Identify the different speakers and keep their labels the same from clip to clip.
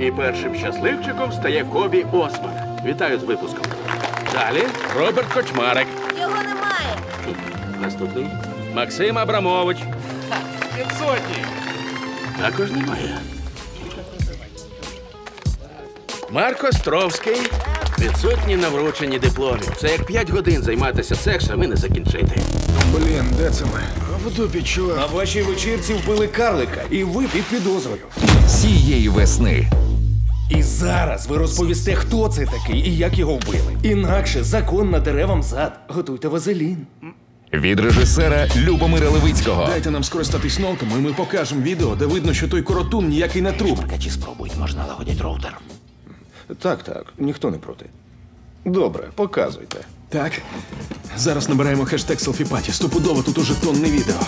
Speaker 1: І першим щасливчиком стає Кобі Осман. Вітаю з випуском. Далі Роберт Кочмарик.
Speaker 2: Його немає.
Speaker 1: Наступний.
Speaker 3: Максим Абрамович.
Speaker 1: Також немає. Марко Стровський. Відсутній на врученні дипломів. Це як 5 годин займатися сексом і не закінчити.
Speaker 4: Блін, де це ми? В дупі, чувак.
Speaker 5: На вашій вечірці вбили карлика, і ви під підозрою.
Speaker 6: цієї весни.
Speaker 5: І зараз ви розповісте, хто це такий і як його вбили. Інакше закон наdeре вам зад. Готуйте вазелін.
Speaker 6: Від режисера Любомира Левицького
Speaker 4: Дайте нам скористатись ноутом, і ми покажемо відео, де видно, що той коротун ніякий не труп.
Speaker 1: Чи спробують, можна лагодять роутер.
Speaker 5: Так, так, ніхто не проти. Добре, показуйте.
Speaker 4: Так. Зараз набираємо хештег селфіпаті. Стопудово тут уже тонне відео.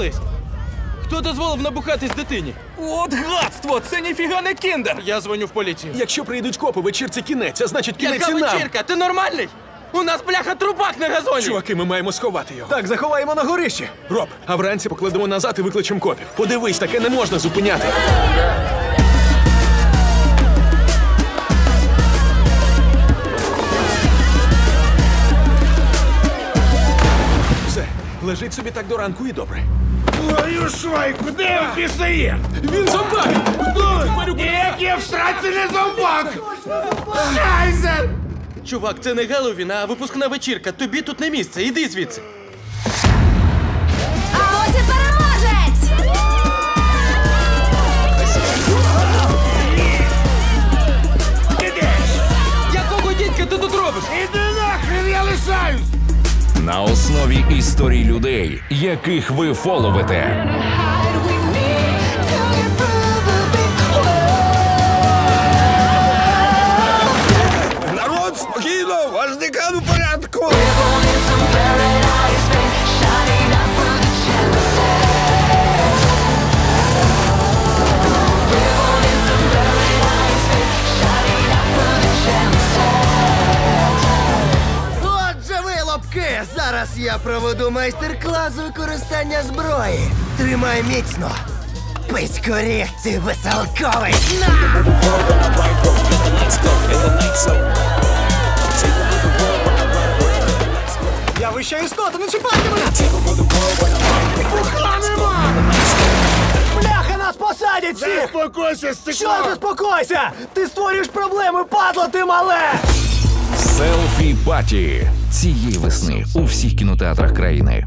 Speaker 3: Ану розійшлись. Хто дозволив набухатись дитині? От гадство! Це ніфіга не кіндер! Я дзвоню в поліцію.
Speaker 4: Якщо прийдуть копи, вечірці кінець, а значить кінець
Speaker 3: Яка
Speaker 4: нам.
Speaker 3: вечірка? Ти нормальний? У нас бляха трубак на газоні!
Speaker 4: Чуваки, ми маємо сховати його. Так, заховаємо на горищі. Роб, а вранці покладемо назад і викличемо копів. Подивись, таке не можна зупиняти. Лежить собі так до ранку і добре.
Speaker 7: Твою швайку, де він пісає?
Speaker 4: Він зомбак!
Speaker 7: Ніякі в сраці не зомбак! Шайзе!
Speaker 3: Чувак, це не Геловін, а випускна вечірка. Тобі тут не місце. Іди звідси.
Speaker 6: На основі історій людей, яких ви фоловите.
Speaker 7: Народ, спокійно, ваш декан у
Speaker 8: Лобки! Зараз я проведу майстер-клас використання зброї. Тримай міцно. Писькоріг, ти веселковий! На! Я вища істота, не чіпайте мене! Бухла нема! Бляха, нас посадять всіх!
Speaker 7: Заспокойся,
Speaker 8: Що заспокойся? Ти створюєш проблеми, падло ти мале!
Speaker 6: Селфі Паті цієї весни у всіх кінотеатрах країни.